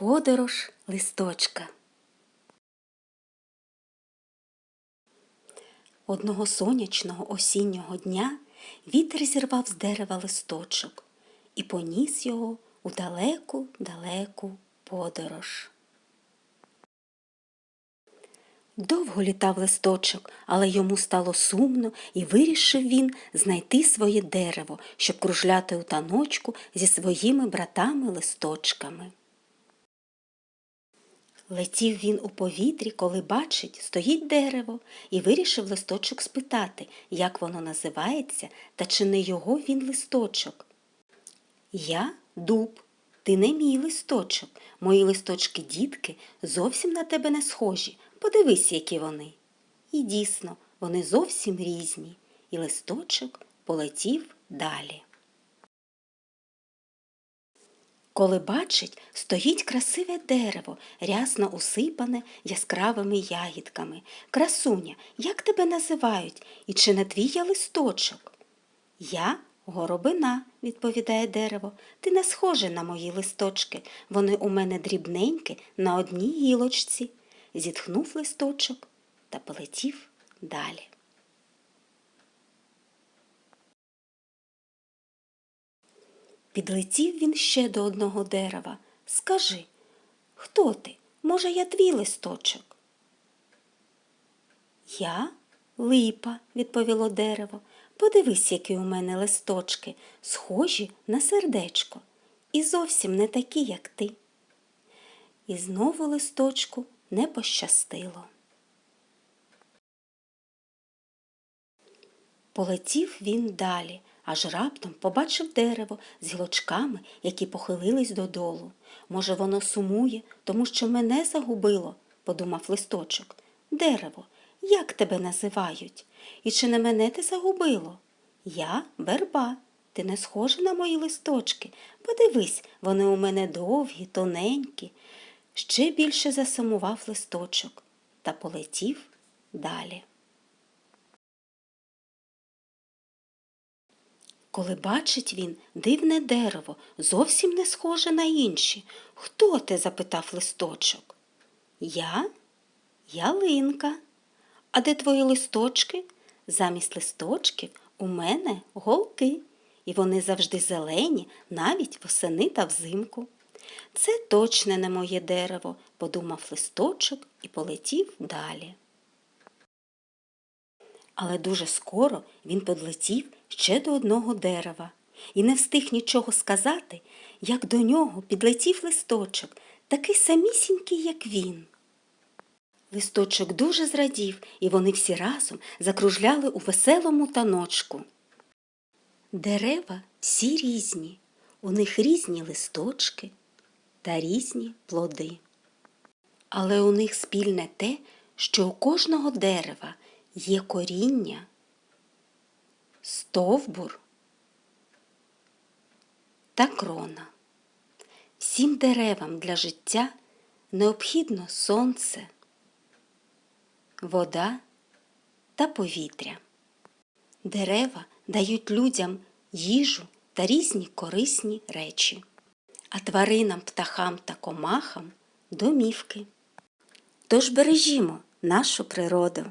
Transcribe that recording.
Подорож листочка. Одного сонячного осіннього дня вітер зірвав з дерева листочок і поніс його у далеку далеку подорож. Довго літав листочок, але йому стало сумно, і вирішив він знайти своє дерево, щоб кружляти у таночку зі своїми братами-листочками. Летів він у повітрі, коли бачить, стоїть дерево, і вирішив листочок спитати, як воно називається та чи не його він листочок. Я дуб, ти не мій листочок. Мої листочки, дітки, зовсім на тебе не схожі. Подивись, які вони. І дійсно, вони зовсім різні, і листочок полетів далі. Коли бачить, стоїть красиве дерево, рясно усипане яскравими ягідками. Красуня, як тебе називають, і чи не твій я листочок? Я горобина, відповідає дерево. Ти не схожа на мої листочки. Вони у мене дрібненькі на одній гілочці. Зітхнув листочок та полетів далі. Підлетів він ще до одного дерева. Скажи, хто ти? Може, я твій листочок? Я липа, відповіло дерево. Подивись, які у мене листочки, схожі на сердечко, і зовсім не такі, як ти. І знову листочку не пощастило. Полетів він далі, аж раптом побачив дерево з гілочками, які похилились додолу. Може, воно сумує, тому що мене загубило, подумав листочок. Дерево, як тебе називають? І чи не мене ти загубило? Я верба. Ти не схожа на мої листочки. Подивись, вони у мене довгі, тоненькі. Ще більше засумував листочок та полетів далі. Коли бачить він дивне дерево, зовсім не схоже на інші. Хто ти? запитав листочок. Я ялинка. А де твої листочки? Замість листочків у мене голки, і вони завжди зелені, навіть восени та взимку. Це точно не моє дерево, подумав листочок і полетів далі. Але дуже скоро він подлетів ще до одного дерева і не встиг нічого сказати, як до нього підлетів листочок, такий самісінький, як він. Листочок дуже зрадів, і вони всі разом закружляли у веселому таночку. Дерева всі різні, у них різні листочки та різні плоди. Але у них спільне те, що у кожного дерева є коріння, стовбур та крона. Всім деревам для життя необхідно сонце, вода та повітря. Дерева дають людям їжу та різні корисні речі, а тваринам, птахам та комахам домівки. Тож бережімо нашу природу.